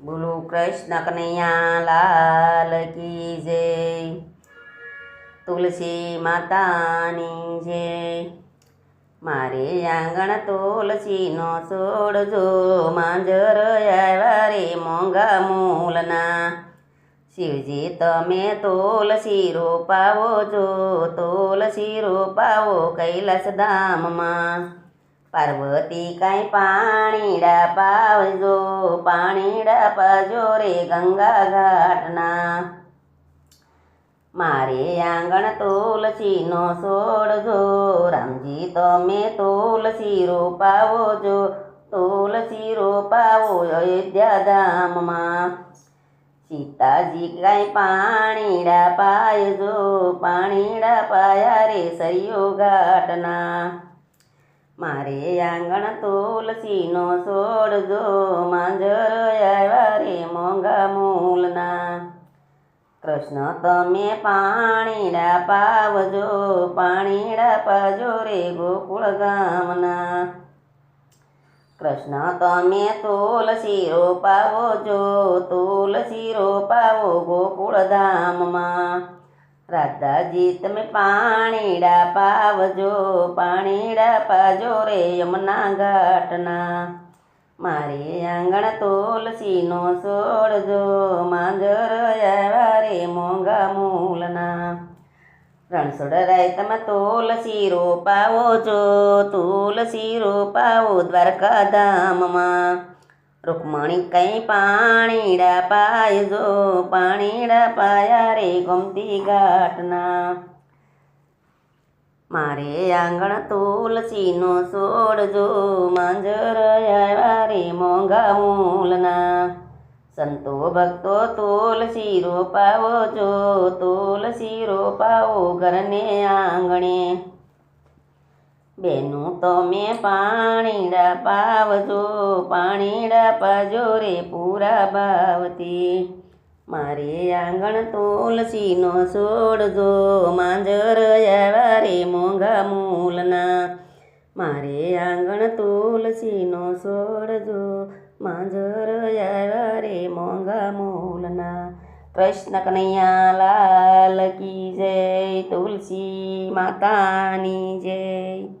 બોલો કૃષ્ણ કનૈયા લાલ કી જય. તુલસી માતાની જય. મારે આંગણ તુલસીનો છોડજો માંજર આવ્યા રે મોંઘા મૂલના. શિવજી, તમે તુલસી રોપાવો જો તુલસી રોપાવો કૈલાસ ધામમાં પાર્વતી કાંઈ પાણીડા પાવજો, પાણીડા પાજો રે ગંગા ઘાટના. મારે આંગણ તુલસીનો છોડજો રામજી તમે તુલસી રોપાવો જો તુલસી રોપાવો અયોધ્યા ધામમાં. સીતાજી કાંઈ પાણીડા પાયજો, પાણીડા પાયા રે સરયો ઘાટના. મારે આંગણ તુલસીનો છોડજો માંજર આવ્યા રે મોંઘા મૂલના. કૃષ્ણ, તમે પાણીડા પાવજો, પાણીડા પાજો રે ગોકુળ ગામના. કૃષ્ણ, તમે તુલસી રોપાવો જો તુલસી રોપાવો ગોકુળ ધામમાં. રાધાજી, તમે પાણીડા પાવજો, પાણીડા પાજો રે યમના ઘાટના. મારે આંગણ તુલસીનો છોડજો માંજર આવ્યા રે મોંઘા મૂલના. રણછોડરાય તમે તુલસી રોપાવો છો તુલસી રોપાવો દ્વારકા ધામમાં રૂકમણી કઈ પાણીડા પાયજો પાણીડા પાયા રે ગમતી ઘાટના. મારે આંગણ તુલસીનો છોડજો માંજર આવ્યા રે મોંઘા મૂલના. સંતો ભક્તો તુલસી રોપાવો જો, તુલસી રોપાવો ઘરને આંગણે. બેનું તમે પાણીડા પાવજો, પાણીડા પાજો રે પૂરા ભાવતી મારે આંગણ તુલસીનો છોડજો, માંજર આવ્યા રે મોંઘા મૂલના. મારે આંગણ તુલસીનો છોડજો, માંજર આવ્યા રે મોંઘા મૂલના. કૃષ્ણ કનૈયા લાલ કી જય, તુલસી માતાની જય.